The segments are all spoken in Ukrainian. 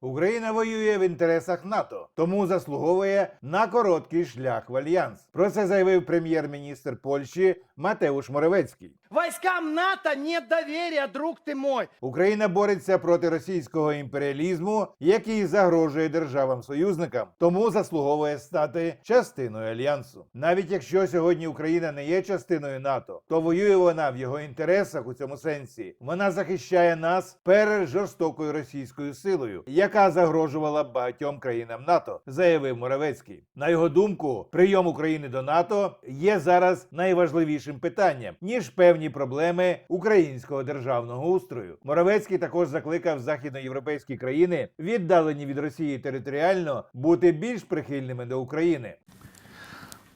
Україна воює в інтересах НАТО, тому заслуговує на короткий шлях в альянс. Про це заявив прем'єр-міністр Польщі Матеуш Моровецький. Войскам НАТО нет доверия, друг ты мой. Україна бореться проти російського імперіалізму, який загрожує державам-союзникам, тому заслуговує стати частиною альянсу. Навіть якщо сьогодні Україна не є частиною НАТО, то воює вона в його інтересах у цьому сенсі. Вона захищає нас перед жорстокою російською силою, яка загрожувала багатьом країнам НАТО, заявив Муравецький. На його думку, прийом України до НАТО є зараз найважливішим питанням ніж певні проблеми українського державного устрою. Муравецький також закликав західноєвропейські країни, віддалені від Росії територіально, бути більш прихильними до України.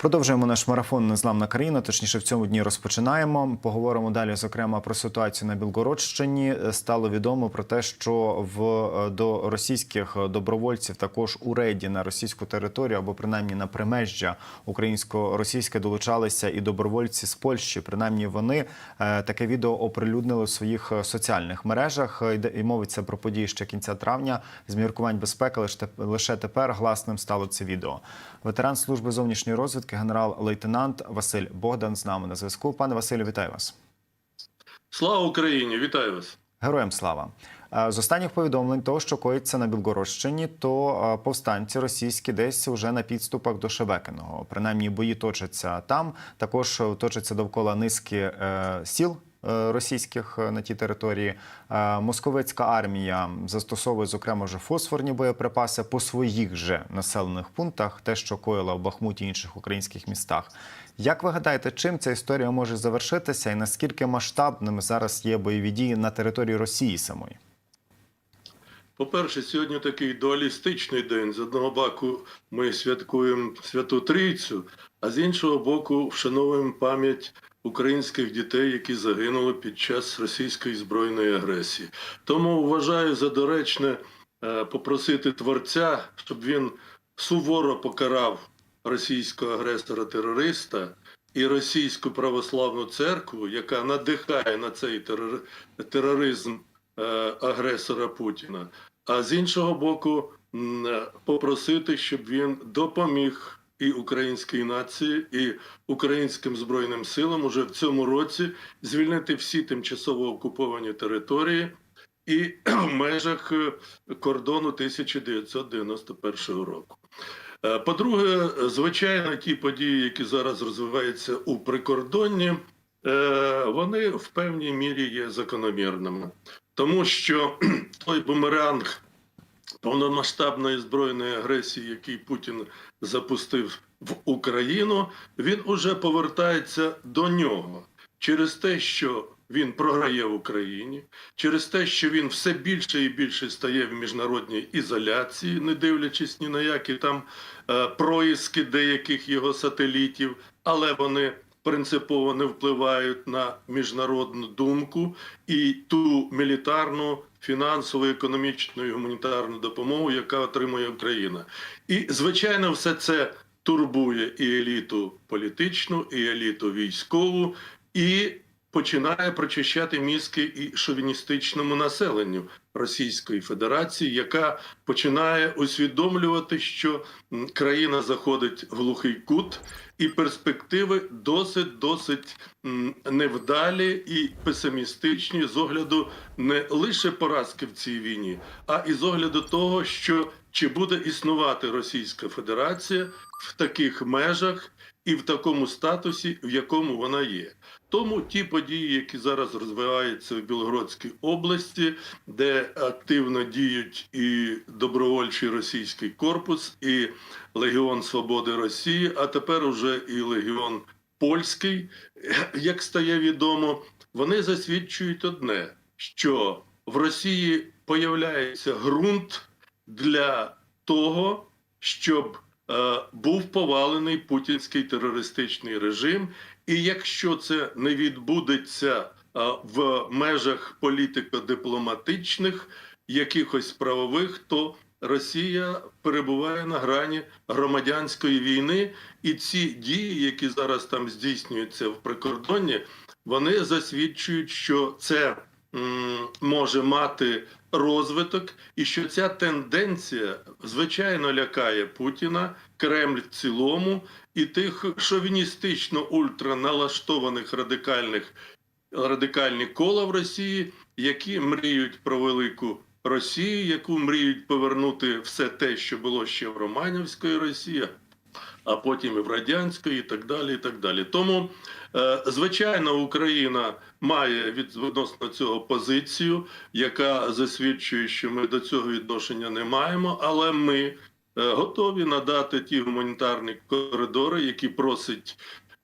Продовжуємо наш марафон Незламна країна. Точніше, в цьому дні розпочинаємо. Поговоримо далі, зокрема, про ситуацію на Білгородщині. Стало відомо про те, що в до російських добровольців також у рейді на російську територію або принаймні на примежжя українсько-російське долучалися і добровольці з Польщі. Принаймні, вони е, таке відео оприлюднили в своїх соціальних мережах. І мовиться про події ще кінця травня. З міркувань безпеки лише тепер гласним стало це відео. Ветеран служби зовнішньої розвідки, генерал-лейтенант Василь Богдан з нами на зв'язку. Пане Василю, вітаю вас. Слава Україні! Вітаю вас! Героям слава. Е, З останніх повідомлень, того, що коїться на Білгородщині, то е, повстанці російські десь вже на підступах до Шебекиного. Принаймні бої точаться там. Також е, точаться довкола низки сіл. Е, Російських е, на тій території Е, московицька армія застосовує зокрема вже фосфорні боєприпаси по своїх же населених пунктах, те, що коїла в Бахмуті і інших українських містах. Як ви гадаєте, чим ця історія може завершитися, і наскільки масштабними зараз є бойові дії на території Росії самої? По-перше, сьогодні такий дуалістичний день. З одного боку, ми святкуємо Святу Трійцю, а з іншого боку, вшановуємо пам'ять українських дітей, які загинули під час російської збройної агресії. Тому вважаю за доречне е, попросити творця, щоб він суворо покарав російського агресора-терориста і російську православну церкву, яка надихає на цей тероризм е, агресора Путіна. А з іншого боку, е, попросити, щоб він допоміг і українській нації, і українським збройним силам уже в цьому році звільнити всі тимчасово окуповані території і в межах е, кордону 1991 року. Е, По-друге, звичайно, ті події, які зараз розвиваються у прикордонні, е, вони в певній мірі є закономірними, тому що той бумеранг повномасштабної збройної агресії, який Путін запустив в Україну, він уже повертається до нього. Через те, що він програє в Україні, через те, що він все більше і більше стає в міжнародній ізоляції, не дивлячись ні на які там е, проїски деяких його сателітів, але вони принципово не впливають на міжнародну думку і ту мілітарну, фінансову, економічну і гуманітарну допомогу, яка отримує Україна. І звичайно, все це турбує і еліту політичну, і еліту військову, і починає прочищати мізки і шовіністичному населенню Російської Федерації, яка починає усвідомлювати, що країна заходить в глухий кут, і перспективи досить досить невдалі і песимістичні з огляду не лише поразки в цій війні, а і з огляду того, що чи буде існувати Російська Федерація в таких межах і в такому статусі, в якому вона є. Тому ті події, які зараз розвиваються в Білгородській області, де активно діють і добровольчий російський корпус, і Легіон Свободи Росії, а тепер уже і Легіон Польський, як стає відомо, вони засвідчують одне, що в Росії появляється ґрунт для того, щоб був повалений путінський терористичний режим. І якщо це не відбудеться е, в межах політико-дипломатичних, якихось правових, то Росія перебуває на грані громадянської війни, і ці дії, які зараз там здійснюються в прикордонні, вони засвідчують, що це може мати розвиток, і що ця тенденція звичайно лякає Путіна, Кремль в цілому, і тих шовіністично ультраналаштованих радикальних радикальні кола в Росії, які мріють про велику Росію, яку мріють повернути все те, що було ще в Романівської Росії, а потім і в радянської, і так далі. І так далі. Тому, е, звичайно, Україна має відносно цього позицію, яка засвідчує, що ми до цього відношення не маємо, але ми е, готові надати ті гуманітарні коридори, які просять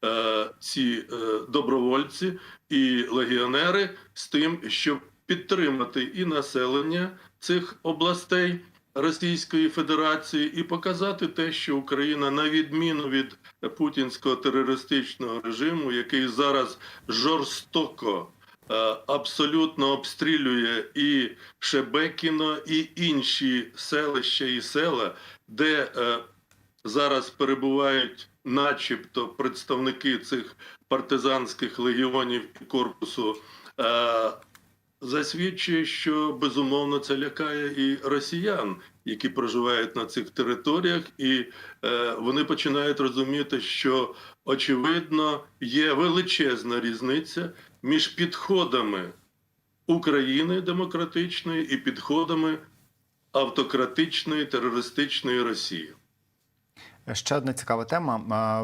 е, ці добровольці і легіонери з тим, щоб підтримати і населення цих областей Російської Федерації і показати те, що Україна, на відміну від путінського терористичного режиму, який зараз жорстоко. е, Абсолютно обстрілює і Шебекіно, і інші селища і села, де е, зараз перебувають, начебто, представники цих партизанських легіонів і корпусу, е, засвідчує, що безумовно це лякає і росіян, які проживають на цих територіях, і е, вони починають розуміти, що очевидно є величезна різниця між підходами України демократичної і підходами автократичної терористичної Росії. Ще одна цікава тема.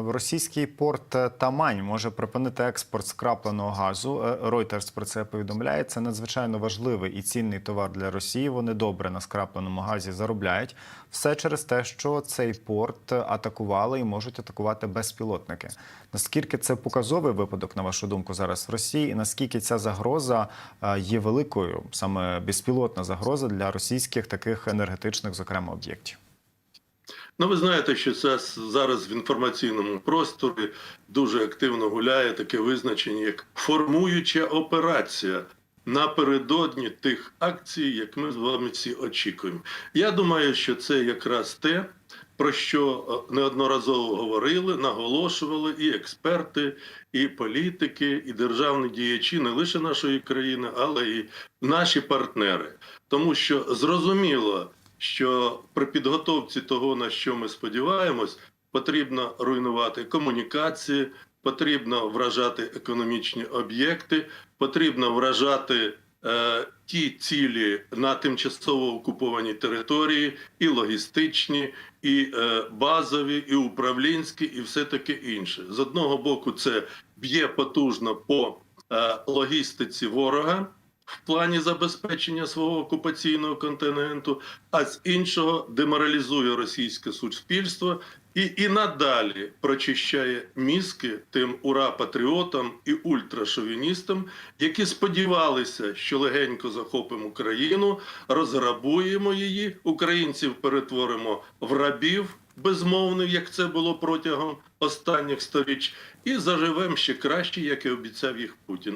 Е, Російський порт Тамань може припинити експорт скрапленого газу. Е, Reuters про це повідомляє. Це надзвичайно важливий і цінний товар для Росії. Вони добре на скрапленому газі заробляють. Все через те, що цей порт атакували і можуть атакувати безпілотники. Наскільки це показовий випадок, на вашу думку, зараз в Росії, і наскільки ця загроза е, є великою, саме безпілотна загроза для російських таких енергетичних, зокрема, об'єктів? Ну, ви знаєте, що це зараз в інформаційному просторі дуже активно гуляє таке визначення, як формуюча операція напередодні тих акцій, як ми з вами всі очікуємо. Я думаю, що це якраз те, про що е, неодноразово говорили, наголошували і експерти, і політики, і державні діячі не лише нашої країни, але і наші партнери. Тому що зрозуміло, що при підготовці того, на що ми сподіваємось, потрібно руйнувати комунікації, потрібно вражати економічні об'єкти, потрібно вражати е, ті цілі на тимчасово окупованій території, і логістичні, і е, базові, і управлінські, і все таке інше. З одного боку, це б'є потужно по е, логістиці ворога в плані забезпечення свого окупаційного континенту, а з іншого деморалізує російське суспільство і, і надалі прочищає мізки тим ура-патріотам і ультрашовіністам, які сподівалися, що легенько захопимо Україну, розграбуємо її, українців перетворимо в рабів. Безмовних, як це було протягом останніх сторіч, і заживемо ще краще, як і обіцяв їх Путін.